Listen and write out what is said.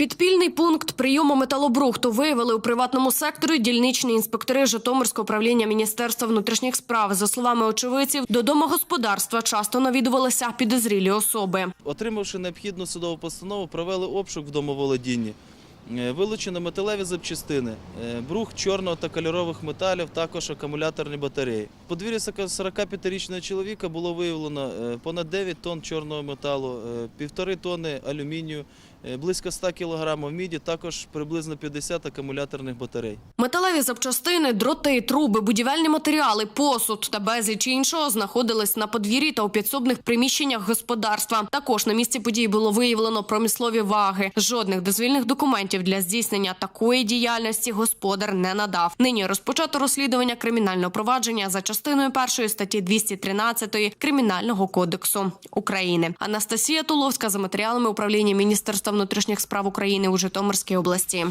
Підпільний пункт прийому металобрухту виявили у приватному секторі дільничні інспектори Житомирського управління Міністерства внутрішніх справ. За словами очевидців, до домогосподарства часто навідувалися підозрілі особи. Отримавши необхідну судову постанову, провели обшук в домоволодінні. Е, Вилучено металеві запчастини, е, брух чорного та кольорових металів, також акумуляторні батареї. В подвір'ї 45-річного чоловіка було виявлено е, понад 9 тонн чорного металу, півтори тонни алюмінію, близько 100 кг міді, також приблизно 50 акумуляторних батарей. Металеві запчастини, дроти, труби, будівельні матеріали, посуд та безліч іншого знаходились на подвір'ї та у підсобних приміщеннях господарства. Також на місці події було виявлено промислові ваги. Жодних дозвільних документів для здійснення такої діяльності господар не надав. Нині розпочато розслідування кримінального провадження за частиною першої статті 213 Кримінального кодексу України. Анастасія Туловська за матеріалами управління Міністерства внутрішніх справ України у Житомирській області.